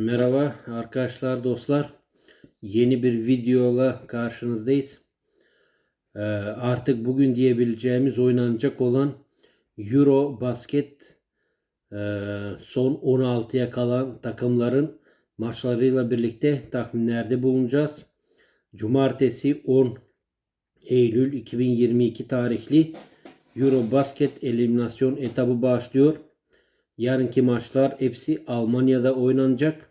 Merhaba arkadaşlar dostlar. Yeni bir videoyla karşınızdayız. Ee, artık bugün diyebileceğimiz oynanacak olan Euro Basket e, son 16'ya kalan takımların maçlarıyla birlikte tahminlerde bulunacağız. Cumartesi 10 Eylül 2022 tarihli Euro Basket eliminasyon etabı başlıyor. Yarınki maçlar hepsi Almanya'da oynanacak.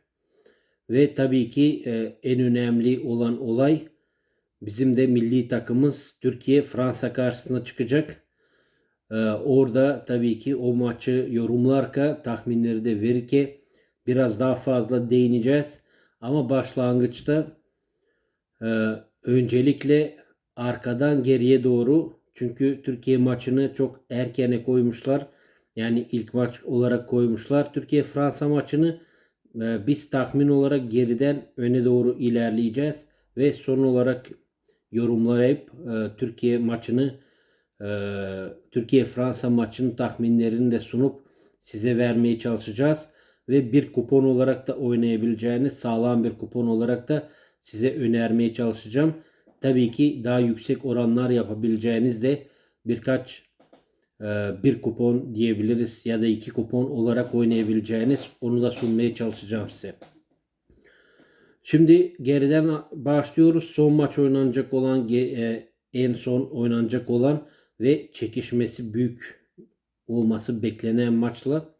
Ve tabii ki e, en önemli olan olay bizim de milli takımımız Türkiye Fransa karşısına çıkacak. E, orada tabii ki o maçı yorumlarken tahminleri de verirken biraz daha fazla değineceğiz. Ama başlangıçta e, öncelikle arkadan geriye doğru çünkü Türkiye maçını çok erkene koymuşlar. Yani ilk maç olarak koymuşlar. Türkiye Fransa maçını biz tahmin olarak geriden öne doğru ilerleyeceğiz ve son olarak yorumlayıp e, Türkiye maçını e, Türkiye Fransa maçının tahminlerini de sunup size vermeye çalışacağız ve bir kupon olarak da oynayabileceğiniz sağlam bir kupon olarak da size önermeye çalışacağım. Tabii ki daha yüksek oranlar yapabileceğiniz de birkaç bir kupon diyebiliriz ya da iki kupon olarak oynayabileceğiniz onu da sunmaya çalışacağım size. Şimdi geriden başlıyoruz. Son maç oynanacak olan e, en son oynanacak olan ve çekişmesi büyük olması beklenen maçla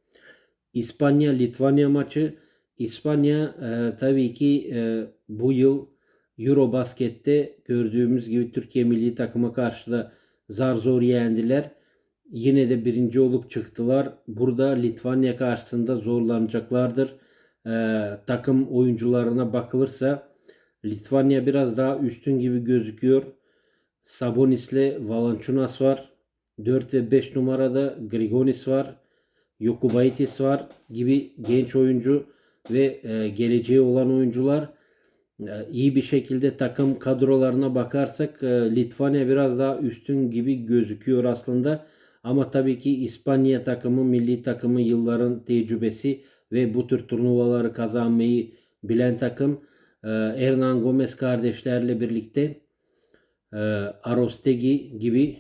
İspanya Litvanya maçı. İspanya e, tabii ki e, bu yıl Eurobasket'te gördüğümüz gibi Türkiye milli takıma karşı da zar zor yendiler. Yine de birinci olup çıktılar. Burada Litvanya karşısında zorlanacaklardır. Ee, takım oyuncularına bakılırsa Litvanya biraz daha üstün gibi gözüküyor. Sabonis ile Valanciunas var. 4 ve 5 numarada Grigonis var. Yokubaitis var gibi genç oyuncu ve e, geleceği olan oyuncular e, iyi bir şekilde takım kadrolarına bakarsak e, Litvanya biraz daha üstün gibi gözüküyor aslında. Ama tabii ki İspanya takımı, milli takımı yılların tecrübesi ve bu tür turnuvaları kazanmayı bilen takım e, Hernan Gomez kardeşlerle birlikte e, Arostegi gibi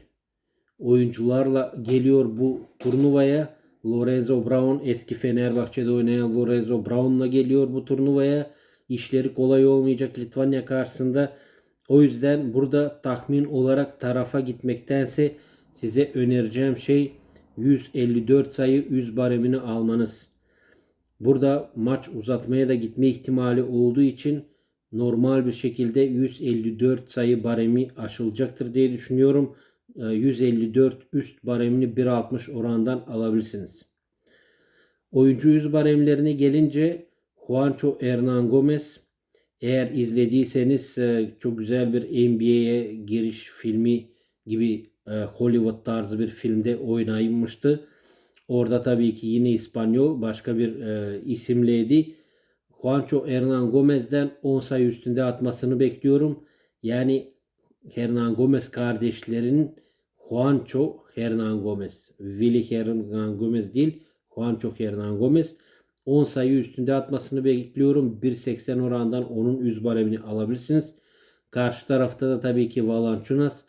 oyuncularla geliyor bu turnuvaya. Lorenzo Brown eski Fenerbahçe'de oynayan Lorenzo Brown'la geliyor bu turnuvaya. İşleri kolay olmayacak Litvanya karşısında. O yüzden burada tahmin olarak tarafa gitmektense size önereceğim şey 154 sayı 100 baremini almanız. Burada maç uzatmaya da gitme ihtimali olduğu için normal bir şekilde 154 sayı baremi aşılacaktır diye düşünüyorum. 154 ee, üst baremini 1.60 orandan alabilirsiniz. Oyuncu yüz baremlerine gelince Juancho Hernan Gomez eğer izlediyseniz e, çok güzel bir NBA'ye giriş filmi gibi e, Hollywood tarzı bir filmde oynaymıştı. Orada tabii ki yine İspanyol başka bir e, isimleydi. Juancho Hernan Gomez'den 10 sayı üstünde atmasını bekliyorum. Yani Hernan Gomez kardeşlerinin Juancho Hernan Gomez. Willy Hernan Gomez değil. Juancho Hernan Gomez. 10 sayı üstünde atmasını bekliyorum. 1.80 orandan onun üz baremini alabilirsiniz. Karşı tarafta da tabii ki Valanciunas.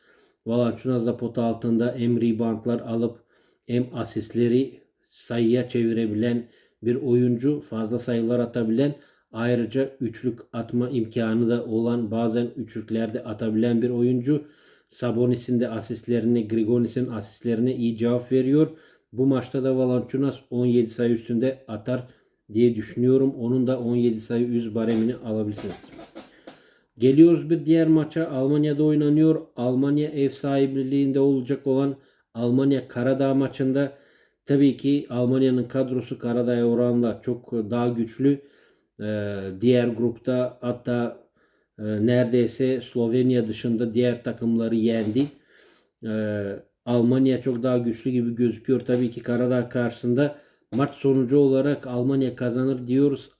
Valanciunas da pot altında hem reboundlar alıp hem asistleri sayıya çevirebilen bir oyuncu. Fazla sayılar atabilen ayrıca üçlük atma imkanı da olan bazen üçlüklerde atabilen bir oyuncu. Sabonis'in de asistlerine, Grigonis'in asistlerine iyi cevap veriyor. Bu maçta da Valanciunas 17 sayı üstünde atar diye düşünüyorum. Onun da 17 sayı 100 baremini alabilirsiniz. Geliyoruz bir diğer maça. Almanya'da oynanıyor. Almanya ev sahipliğinde olacak olan Almanya Karadağ maçında tabii ki Almanya'nın kadrosu Karadağ'a oranla çok daha güçlü. Ee, diğer grupta hatta e, neredeyse Slovenya dışında diğer takımları yendi. Ee, Almanya çok daha güçlü gibi gözüküyor. Tabii ki Karadağ karşısında maç sonucu olarak Almanya kazanır diyoruz.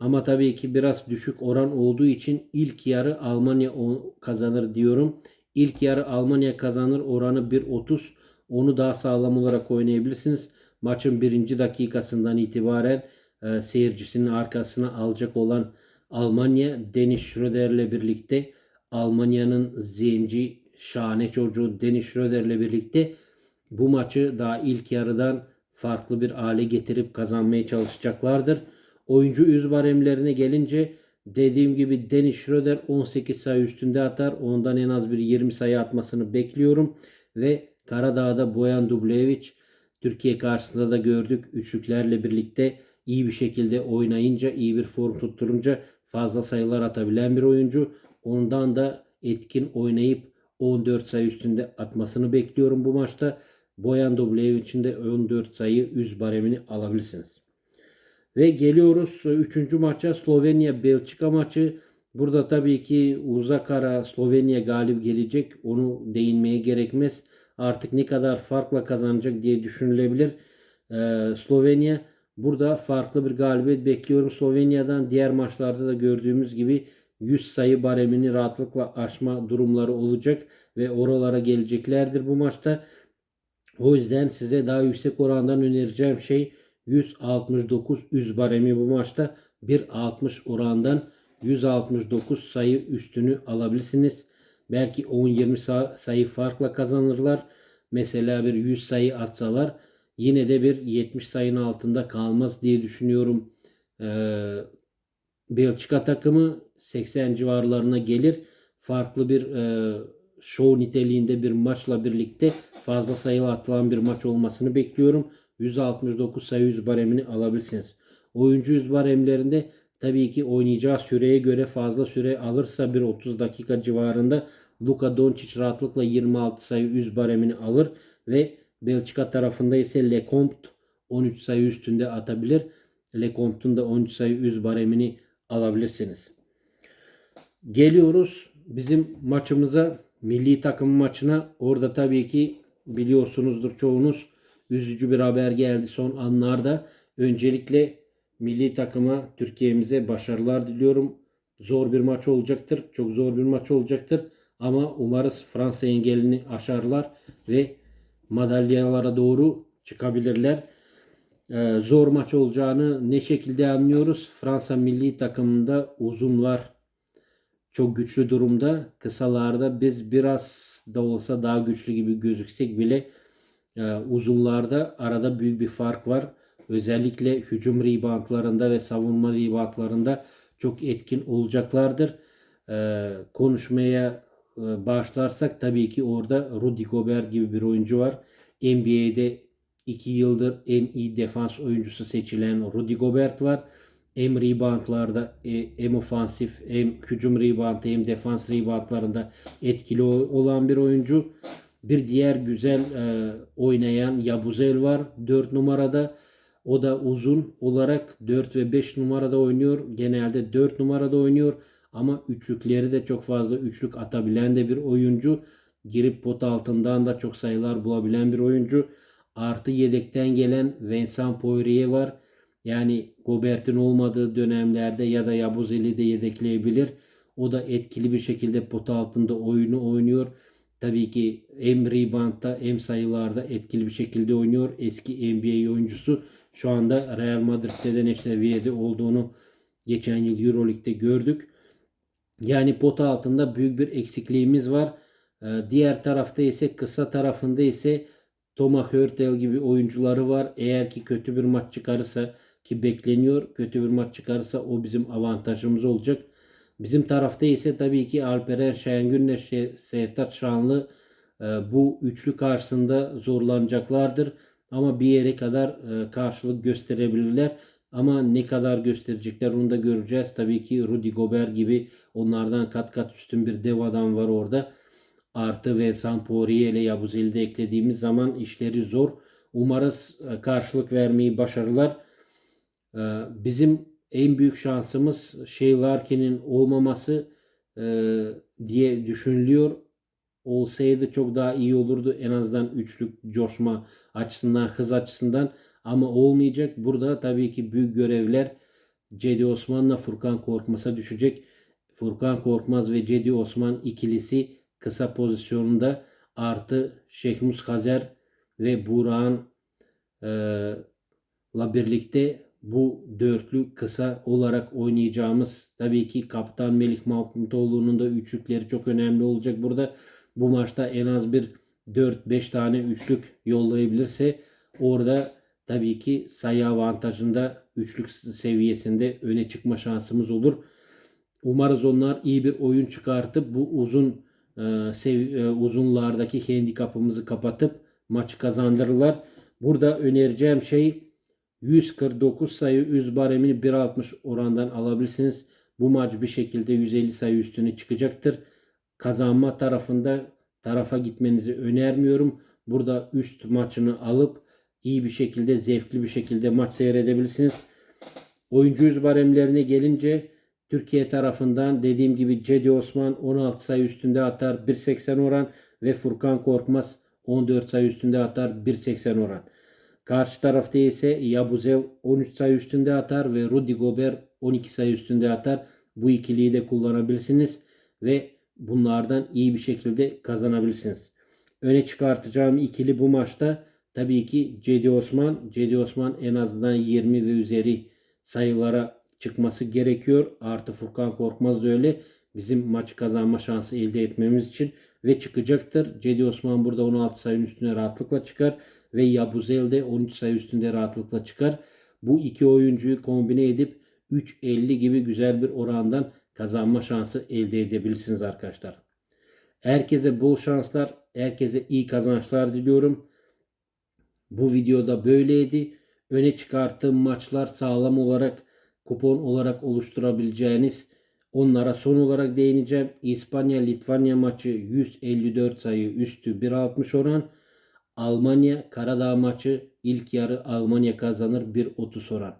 Ama tabii ki biraz düşük oran olduğu için ilk yarı Almanya kazanır diyorum. İlk yarı Almanya kazanır oranı 1.30. Onu daha sağlam olarak oynayabilirsiniz. Maçın birinci dakikasından itibaren e, seyircisinin arkasına alacak olan Almanya Dennis Schröder'le birlikte Almanya'nın zenci şahane çocuğu Dennis Schröder'le birlikte bu maçı daha ilk yarıdan farklı bir hale getirip kazanmaya çalışacaklardır. Oyuncu üz baremlerine gelince dediğim gibi Dennis Schröder 18 sayı üstünde atar. Ondan en az bir 20 sayı atmasını bekliyorum. Ve Karadağ'da Boyan Dublevic Türkiye karşısında da gördük. Üçlüklerle birlikte iyi bir şekilde oynayınca, iyi bir form tutturunca fazla sayılar atabilen bir oyuncu. Ondan da etkin oynayıp 14 sayı üstünde atmasını bekliyorum bu maçta. Boyan Dublevic'in de 14 sayı üz baremini alabilirsiniz. Ve geliyoruz 3. maça Slovenya Belçika maçı. Burada tabii ki uzak ara Slovenya galip gelecek. Onu değinmeye gerekmez. Artık ne kadar farkla kazanacak diye düşünülebilir. Ee, Slovenya burada farklı bir galibiyet bekliyorum. Slovenya'dan diğer maçlarda da gördüğümüz gibi 100 sayı baremini rahatlıkla aşma durumları olacak ve oralara geleceklerdir bu maçta. O yüzden size daha yüksek orandan önereceğim şey 169 üz baremi bu maçta 1.60 orandan 169 sayı üstünü alabilirsiniz. Belki 10-20 sayı farkla kazanırlar. Mesela bir 100 sayı atsalar yine de bir 70 sayının altında kalmaz diye düşünüyorum. Ee, Belçika takımı 80 civarlarına gelir. Farklı bir e, show niteliğinde bir maçla birlikte fazla sayı atılan bir maç olmasını bekliyorum. 169 sayı 100 baremini alabilirsiniz. Oyuncu 100 baremlerinde tabii ki oynayacağı süreye göre fazla süre alırsa bir 30 dakika civarında Luka Doncic rahatlıkla 26 sayı 100 baremini alır ve Belçika tarafında ise Lecomte 13 sayı üstünde atabilir. Lecomte'un da 13 sayı 100 baremini alabilirsiniz. Geliyoruz bizim maçımıza milli takım maçına. Orada tabii ki biliyorsunuzdur çoğunuz üzücü bir haber geldi son anlarda. Öncelikle milli takıma Türkiye'mize başarılar diliyorum. Zor bir maç olacaktır. Çok zor bir maç olacaktır. Ama umarız Fransa engelini aşarlar ve madalyalara doğru çıkabilirler. Ee, zor maç olacağını ne şekilde anlıyoruz? Fransa milli takımında uzunlar çok güçlü durumda. Kısalarda biz biraz da olsa daha güçlü gibi gözüksek bile uzunlarda arada büyük bir fark var. Özellikle hücum reboundlarında ve savunma reboundlarında çok etkin olacaklardır. E, konuşmaya e, başlarsak tabii ki orada Rudy Gobert gibi bir oyuncu var. NBA'de 2 yıldır en iyi defans oyuncusu seçilen Rudy Gobert var. Hem reboundlarda hem ofansif hem hücum rebound hem defans reboundlarında etkili olan bir oyuncu. Bir diğer güzel e, oynayan Yabuzel var 4 numarada. O da uzun olarak 4 ve 5 numarada oynuyor. Genelde 4 numarada oynuyor. Ama üçlükleri de çok fazla üçlük atabilen de bir oyuncu. Girip pot altından da çok sayılar bulabilen bir oyuncu. Artı yedekten gelen Vincent Poirier var. Yani Gobert'in olmadığı dönemlerde ya da Yabuzeli de yedekleyebilir. O da etkili bir şekilde pot altında oyunu oynuyor. Tabii ki hem reboundda hem sayılarda etkili bir şekilde oynuyor. Eski NBA oyuncusu şu anda Real Madrid'de de ne seviyede olduğunu geçen yıl Euroleague'de gördük. Yani pot altında büyük bir eksikliğimiz var. Ee, diğer tarafta ise kısa tarafında ise Thomas Hurtel gibi oyuncuları var. Eğer ki kötü bir maç çıkarırsa ki bekleniyor. Kötü bir maç çıkarırsa o bizim avantajımız olacak. Bizim tarafta ise tabii ki Alperen Şengün'le Sertaç Şanlı e, bu üçlü karşısında zorlanacaklardır. Ama bir yere kadar e, karşılık gösterebilirler. Ama ne kadar gösterecekler onu da göreceğiz. Tabii ki Rudy Gobert gibi onlardan kat kat üstün bir dev adam var orada. Artı Vincent Poirier ile Yabuzeli de eklediğimiz zaman işleri zor. Umarız e, karşılık vermeyi başarılar. Bizim en büyük şansımız Shea Larkin'in olmaması e, diye düşünülüyor. Olsaydı çok daha iyi olurdu en azından üçlük coşma açısından, hız açısından. Ama olmayacak. Burada tabii ki büyük görevler Cedi Osman'la Furkan Korkmaz'a düşecek. Furkan Korkmaz ve Cedi Osman ikilisi kısa pozisyonunda artı Şehmus Hazer ve Burak'ın e, la birlikte bu dörtlü kısa olarak oynayacağımız tabii ki Kaptan Melih Mahmutoğlu'nun da üçlükleri çok önemli olacak burada. Bu maçta en az bir 4-5 tane üçlük yollayabilirse orada tabii ki sayı avantajında üçlük seviyesinde öne çıkma şansımız olur. Umarız onlar iyi bir oyun çıkartıp bu uzun e, e, uzunlardaki handikapımızı kapatıp maçı kazandırırlar. Burada önereceğim şey 149 sayı üz baremini 1.60 orandan alabilirsiniz. Bu maç bir şekilde 150 sayı üstüne çıkacaktır. Kazanma tarafında tarafa gitmenizi önermiyorum. Burada üst maçını alıp iyi bir şekilde zevkli bir şekilde maç seyredebilirsiniz. Oyuncu yüz baremlerine gelince Türkiye tarafından dediğim gibi Cedi Osman 16 sayı üstünde atar 1.80 oran ve Furkan Korkmaz 14 sayı üstünde atar 1.80 oran. Karşı tarafta ise Yabuzev 13 sayı üstünde atar ve Rudy Gobert 12 sayı üstünde atar. Bu ikiliyi de kullanabilirsiniz ve bunlardan iyi bir şekilde kazanabilirsiniz. Öne çıkartacağım ikili bu maçta tabii ki Cedi Osman. Cedi Osman en azından 20 ve üzeri sayılara çıkması gerekiyor. Artı Furkan Korkmaz da öyle. Bizim maçı kazanma şansı elde etmemiz için ve çıkacaktır. Cedi Osman burada 16 sayının üstüne rahatlıkla çıkar ve Yabuzel de 13 sayı üstünde rahatlıkla çıkar. Bu iki oyuncuyu kombine edip 3.50 gibi güzel bir orandan kazanma şansı elde edebilirsiniz arkadaşlar. Herkese bol şanslar, herkese iyi kazançlar diliyorum. Bu videoda böyleydi. Öne çıkarttığım maçlar sağlam olarak kupon olarak oluşturabileceğiniz onlara son olarak değineceğim. İspanya Litvanya maçı 154 sayı üstü 1.60 oran. Almanya Karadağ maçı ilk yarı Almanya kazanır 1.30 oran.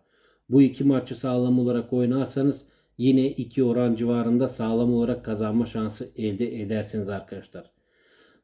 Bu iki maçı sağlam olarak oynarsanız yine 2 oran civarında sağlam olarak kazanma şansı elde edersiniz arkadaşlar.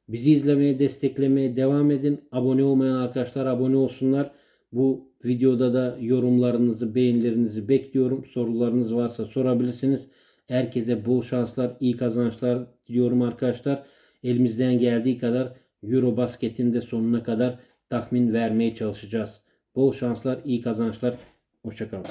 Bizi izlemeye, desteklemeye devam edin. Abone olmayan arkadaşlar abone olsunlar. Bu videoda da yorumlarınızı, beğenilerinizi bekliyorum. Sorularınız varsa sorabilirsiniz. Herkese bol şanslar, iyi kazançlar diliyorum arkadaşlar. Elimizden geldiği kadar Eurobasket'in de sonuna kadar tahmin vermeye çalışacağız. Bol şanslar, iyi kazançlar. Hoşçakalın.